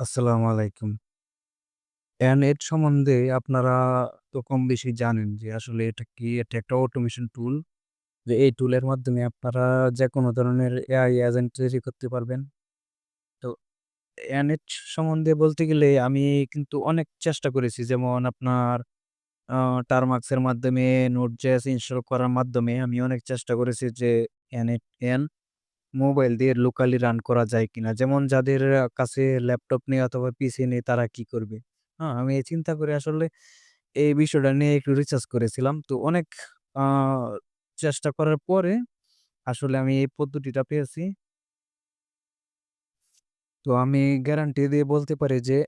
আসসালামু আলাইকুম। অ্যানেট সম্বন্ধে আপনারা তো কম বেশি জানেন যে আসলে এটা কি? এটা একটা অটোমেশন টুল। যে এই টুলের মাধ্যমে আপনারা যে কোনো ধরনের এআই এজেন্ট তৈরি করতে পারবেন। তো অ্যানেট সম্বন্ধে বলতে গেলে আমি কিন্তু অনেক চেষ্টা করেছি। যেমন আপনার, আ টারমাক্স এর মাধ্যমে নোড.জেএস ইনস্টল করার মাধ্যমে আমি অনেক চেষ্টা করেছি যে এন মোবাইল দিয়ে লোকালি রান করা যায় কিনা? যেমন যাদের কাছে ল্যাপটপ নেই অথবা পিসি নেই তারা কি করবে? হ্যাঁ, আমি এই চিন্তা করে আসলে এই বিষয়টা নিয়ে একটু রিসার্চ করেছিলাম। তো অনেক আ চেষ্টা করার পরে আসলে আমি এই পদ্ধতিটা পেয়েছি। তো আমি গ্যারান্টি দিয়ে বলতে পারি যে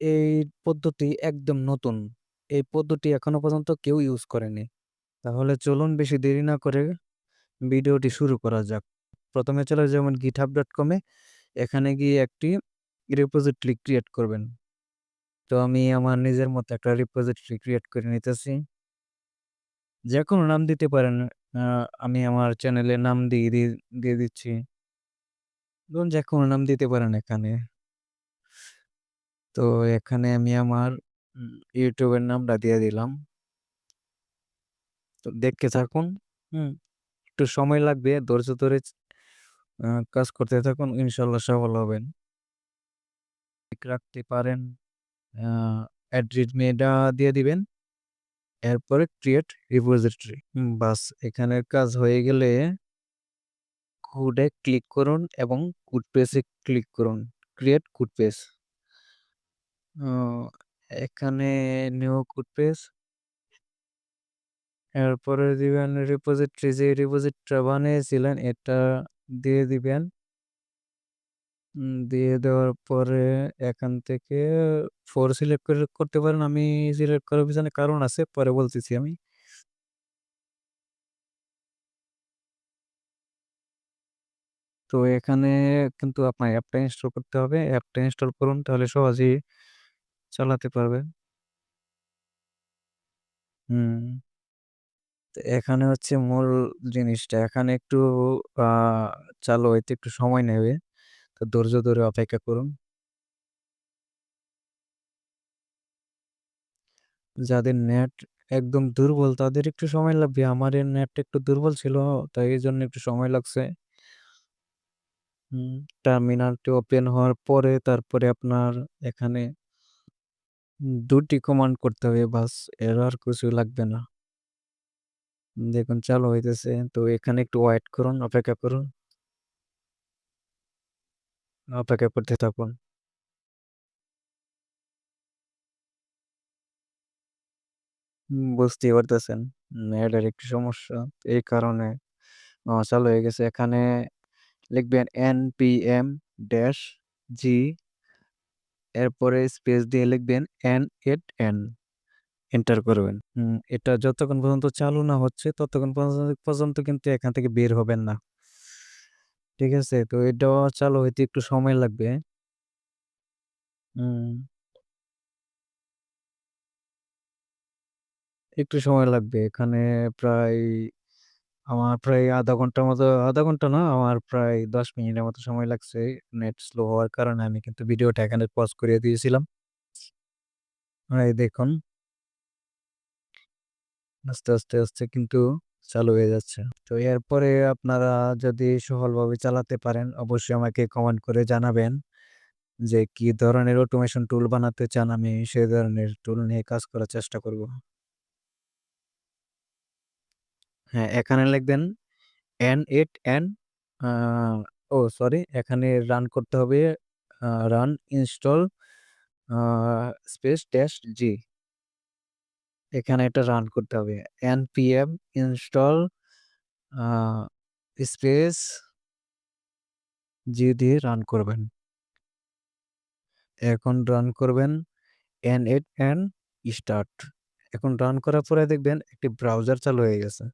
এই পদ্ধতি একদম নতুন। এই পদ্ধতি এখনও পর্যন্ত কেউ ইউজ করেনি। তাহলে চলুন বেশি দেরি না করে ভিডিওটি শুরু করা যাক। ১ম এ চলে যাবেন github.com এ। এখানে গিয়ে একটি রিপোজিটরি ক্রিয়েট করবেন। তো আমি আমার নিজের মতো একটা রিপোজিটরি ক্রিয়েট করে নিতেছি। যে কোনো নাম দিতে পারেন। আমি আমার চ্যানেলের নাম দিয়ে দিয়ে দিচ্ছি। ধরুন যে কোনো নাম দিতে পারেন এখানে। তো এখানে আমি আমার ইউটিউবের নামটা দিয়ে দিলাম। তো দেখতে থাকুন। হুম? একটু সময় লাগবে। ধৈর্য ধরে কাজ করতে থাকুন। ইনশাল্লাহ সফল হবেন। ঠিক রাখতে পারেন। আ এট রিডমিটা দিয়ে দিবেন। এরপরে ক্রিয়েট রিপোজিটরি। বাস এখানের কাজ হয়ে গেলে কোডে ক্লিক করুন এবং কোড পেজে ক্লিক করুন। Create code page. এখানে নিউ কোড পেজ। এরপরে দিবেন রিপোজিটরি যে রিপোজিটরিটা বানিয়েছিলেন, এটা দিয়ে দিবেন। দিয়ে দেওয়ার পরে এখান থেকে 4 সিলেক্ট করে করতে পারেন। আমি সিলেক্ট করার পিছনে কারণ আছে। পরে বলতেছি আমি। তো এখানে কিন্তু আপনার অ্যাপটা ইনস্টল করতে হবে। অ্যাপটা ইনস্টল করুন, তাহলে সহজেই চালাতে পারবেন। হুম। এখানে হচ্ছে মূল জিনিসটা। এখানে একটু, আ, চালু হইতে একটু সময় নেবে। তো ধৈর্য ধরে অপেক্ষা করুন। যাদের নেট একদম দুর্বল, তাদের একটু সময় লাগবে। আমার এর নেটটা একটু দুর্বল ছিল। তাই এজন্য একটু সময় লাগছে। টার্মিনালটি ওপেন হওয়ার পরে তারপরে আপনার এখানে ২ টি কমান্ড করতে হবে বাস। এর আর কিছু লাগবে না। দেখুন চালু হইতেছে। তো এখানে একটু ওয়েট করুন, অপেক্ষা করুন। অপেক্ষা করতে থাকুন। হুম, বুঝতেই পারতেছেন। নেটের একটু সমস্যা। এই কারণে চালু হয়ে গেছে। এখানে লিখবেন npm ড্যাশ জি এরপরে স্পেস দিয়ে লিখবেন n8n এন্টার করবেন। এটা যতক্ষণ পর্যন্ত চালু না হচ্ছে, ততক্ষণ পর্য পর্যন্ত কিন্তু এখান থেকে বের হবেন না। ঠিক আছে? তো এটাও চালু হইতে একটু সময় লাগবে। একটু সময় লাগবে। এখানে প্রায়, আমার প্রায় আধা ঘণ্টার মতো, আধা ঘণ্টা না, আমার প্রায় ১০ মিনিটের মতো সময় লাগছে। নেট স্লো হওয়ার কারণে আমি কিন্তু ভিডিওটা এখানে পজ করে দিয়েছিলাম। দেখুন। আস্তে, আস্তে, আস্তে কিন্তু চালু হয়ে যাচ্ছে। তো এরপরে আপনারা যদি সফলভাবে চালাতে পারেন অবশ্যই আমাকে কমেন্ট করে জানাবেন যে কি ধরনের অটোমেশন টুল বানাতে চান আমি সেই ধরনের টুল নিয়ে কাজ করার চেষ্টা করব। হ্যাঁ, এখানে লিখবেন n8n এন ও সরি এখানে রান করতে হবে run install space dash G. এখানে এটা রান করতে হবে। npm install স্পেস জি দিয়ে রান করবেন। এখন রান করবেন n8n স্টার্ট। এখন রান করার পরে দেখবেন একটি ব্রাউজার চালু হয়ে গেছে।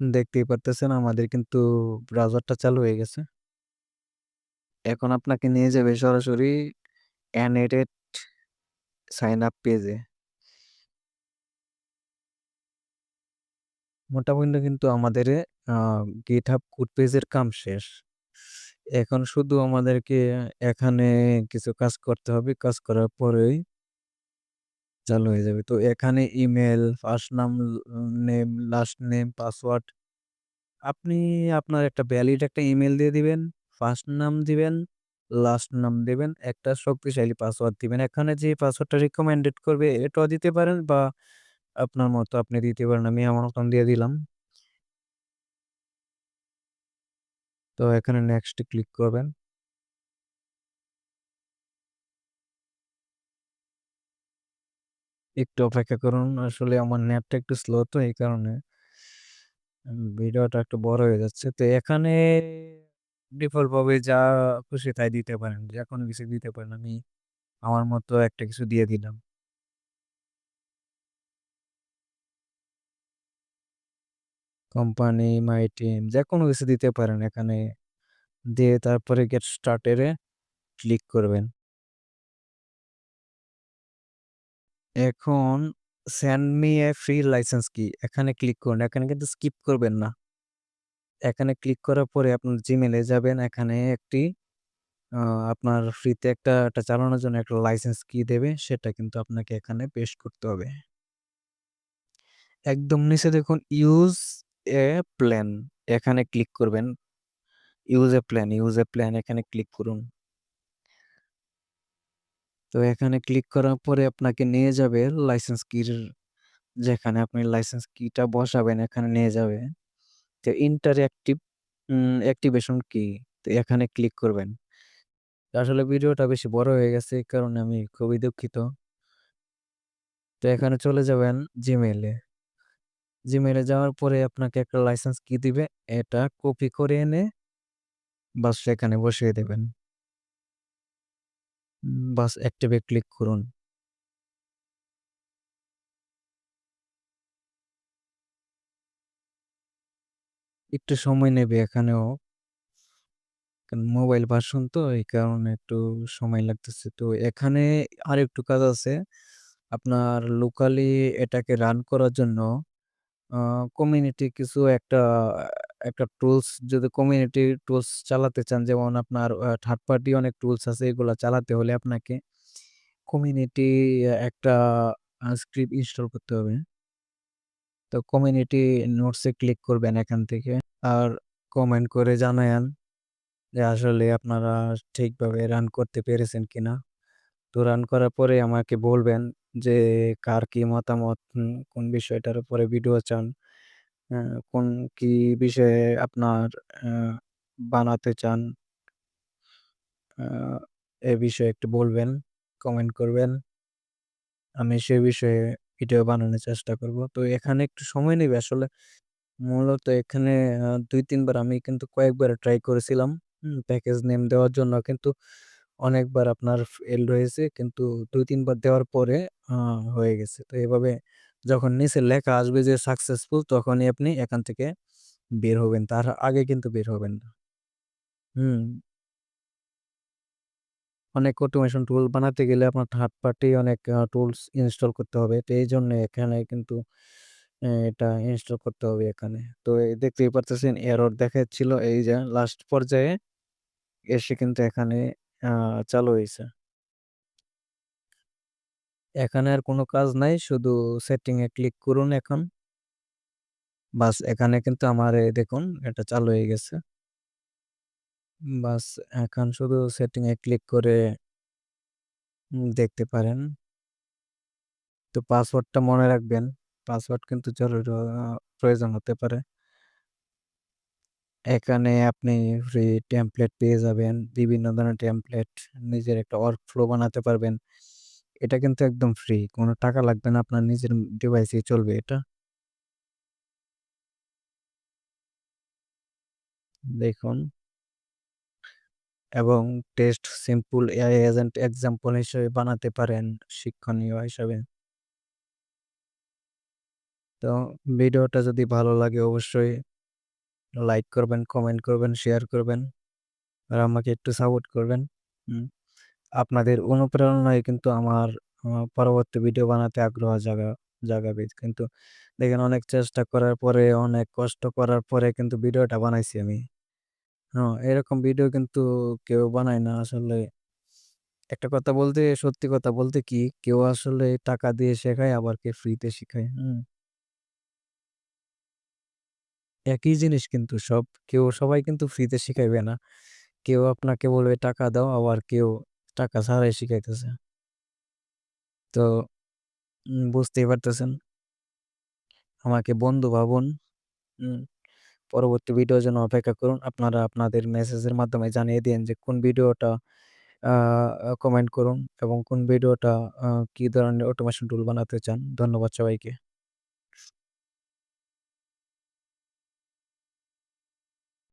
দেখতেই পারতেছেন আমাদের কিন্তু ব্রাউজারটা চালু হয়ে গেছে। এখন আপনাকে নিয়ে যাবে সরাসরি n8n সাইন আপ পেজে। মোটামুটি কিন্তু আমাদের আ GitHub কোড পেজের কাম শেষ। এখন শুধু আমাদেরকে এখানে কিছু কাজ করতে হবে। কাজ করার পরেই চালু হয়ে যাবে। তো এখানে ইমেল ফার্স্ট নাম, নেম, লাস্ট নেম, পাসওয়ার্ড আপনি আপনার একটা ভ্যালিড একটা ইমেল দিয়ে দিবেন, ফার্স্ট নাম দিবেন, লাস্ট নাম দেবেন একটা শক্তিশালী পাসওয়ার্ড দিবেন। এখানে যে পাসওয়ার্ডটা রিকমেন্ডেড করবে এটাও দিতে পারেন বা আপনার মতো আপনি দিতে পারেন। আমি আমার মতন দিয়ে দিলাম। তো এখানে নেক্সট ক্লিক করবেন। একটু অপেক্ষা করুন। আসলে আমার নেটটা একটু স্লো তো এই কারণে। ভিডিওটা একটু বড় হয়ে যাচ্ছে। তো এখানে ডিফল্ট ভাবে যা খুশি তাই দিতে পারেন। যে কোনো কিছু দিতে পারেন। আমি আমার মতো একটা কিছু দিয়ে দিলাম। কোম্পানি, মাই টিম যে কোনো কিছু দিতে পারেন এখানে। দিয়ে তারপরে গেট স্টার্টেড এ ক্লিক করবেন। এখন send me a free license কি এখানে ক্লিক করুন। এখানে কিন্তু স্কিপ করবেন না। এখানে ক্লিক করার পরে আপনার জিমেলে যাবেন। এখানে একটি আপনার ফ্রিতে একটা এটা চালানোর জন্য একটা লাইসেন্স কি দেবে সেটা কিন্তু আপনাকে এখানে পেস্ট করতে হবে। একদম নিচে দেখুন ইউজ এ প্ল্যান এখানে ক্লিক করবেন। Use a plan, use a plan এখানে ক্লিক করুন। তো এখানে ক্লিক করার পরে আপনাকে নিয়ে যাবে লাইসেন্স কির যেখানে আপনি লাইসেন্স কিটা বসাবেন এখানে নিয়ে যাবে। তো ইন্টারেক্টিভ উম অ্যাক্টিভেশন কি তো এখানে ক্লিক করবেন। আসলে ভিডিওটা বেশি বড় হয়ে গেছে এই কারণে আমি খুবই দুঃখিত। তো এখানে চলে যাবেন জিমেইলে। জিমেইলে যাওয়ার পরে আপনাকে একটা লাইসেন্স কি দিবে এটা কপি করে এনে বাস সেখানে বসিয়ে দেবেন। বাস অ্যাক্টিভ ক্লিক করুন। একটু সময় নেবে এখানেও। মোবাইল ভার্সন তো, এই কারণে একটু সময় লাগতেছে। তো এখানে আর একটু কাজ আছে। আপনার লোকালি এটাকে রান করার জন্য কমিউনিটি কিছু একটা একটা টুলস যদি কমিউনিটি টুলস চালাতে চান, যেমন আপনার থার্ড পার্টি অনেক টুলস আছে, এগুলা চালাতে হলে আপনাকে কমিউনিটি একটা স্ক্রিপ্ট ইনস্টল করতে হবে। তো কমিউনিটি নোটস ক্লিক করবেন এখান থেকে। আর কমেন্ট করে জানায়েন যে আসলে আপনারা ঠিকভাবে রান করতে পেরেছেন কিনা। তো রান করার পরে আমাকে বলবেন যে কার কি মতামত, কোন বিষয়টার উপরে ভিডিও চান, কোন কি বিষয়ে আপনার বানাতে চান। এ বিষয়ে একটু বলবেন, কমেন্ট করবেন। আমি সে বিষয়ে ভিডিও বানানোর চেষ্টা করব। তো এখানে একটু সময় নেবে আসলে মূলত এখানে আ ২-৩ বার আমি কিন্তু কয়েকবার ট্রাই করেছিলাম। প্যাকেজ নেম দেওয়ার জন্য কিন্তু অনেকবার আপনার ফেইলড হয়েছে। কিন্তু ২-৩ বার দেওয়ার পরে হয়ে গেছে। তো এভাবে যখন নিচে লেখা আসবে যে সাকসেসফুল তখনই আপনি এখান থেকে বের হবেন। তার আগে কিন্তু বের হবেন না। হুম। অনেক অটোমেশন টুল বানাতে গেলে আপনার থার্ড পার্টি অনেক টুলস ইনস্টল করতে হবে। তো এইজন্য এখানে কিন্তু, এ, এটা ইনস্টল করতে হবে এখানে। তো এই দেখতেই পারতেছেন এরর দেখাচ্ছিল এই যে লাস্ট পর্যায়ে এসে কিন্তু এখানে চালু হইছে। এখানে আর কোনো কাজ নাই। শুধু সেটিং এ ক্লিক করুন এখন। বাস এখানে কিন্তু আমার দেখুন, এটা চালু হয়ে গেছে। বাস এখন শুধু সেটিং এ ক্লিক করে দেখতে পারেন। তো পাসওয়ার্ডটা মনে রাখবেন। পাসওয়ার্ড কিন্তু জরুরি প্রয়োজন হতে পারে। এখানে আপনি ফ্রি টেমপ্লেট পেয়ে যাবেন। বিভিন্ন ধরনের টেমপ্লেট নিজের একটা ওয়ার্ক ফ্লো বানাতে পারবেন। এটা কিন্তু একদম ফ্রি। কোনো টাকা লাগবে না। আপনার নিজের ডিভাইসেই চলবে এটা। দেখুন। এবং test simple AI agent example হিসেবে বানাতে পারেন, শিক্ষণীয় হিসাবে। তো ভিডিওটা যদি ভালো লাগে অবশ্যই লাইক করবেন, কমেন্ট করবেন, শেয়ার করবেন। আর আমাকে একটু সাপোর্ট করবেন। আপনাদের অনুপ্রেরণায় কিন্তু আমার পরবর্তী ভিডিও বানাতে আগ্রহ জাগা জাগাবে। কিন্তু দেখেন অনেক চেষ্টা করার পরে, অনেক কষ্ট করার পরে কিন্তু ভিডিওটা বানাইছি আমি। হ্যাঁ, এরকম ভিডিও কিন্তু কেউ বানায় না আসলে। একটা কথা বলতে সত্যি কথা বলতে কি কেউ আসলে টাকা দিয়ে শেখায় আবার কে ফ্রিতে শেখায় হুম? একই জিনিস কিন্তু সব। কেউ সবাই কিন্তু ফ্রিতে শিখাইবে না। কেউ আপনাকে বলবে, টাকা দাও, আবার কেউ টাকা ছাড়াই শিখাইতেছে। তো বুঝতেই পারতেছেন। আমাকে বন্ধু ভাবুন। পরবর্তী ভিডিওর জন্য অপেক্ষা করুন। আপনারা আপনাদের মেসেজের মাধ্যমে জানিয়ে দিন যে, কোন ভিডিওটা কমেন্ট করুন এবং কোন ভিডিওটা কি ধরনের অটোমেশন টুল বানাতে চান। ধন্যবাদ সবাইকে।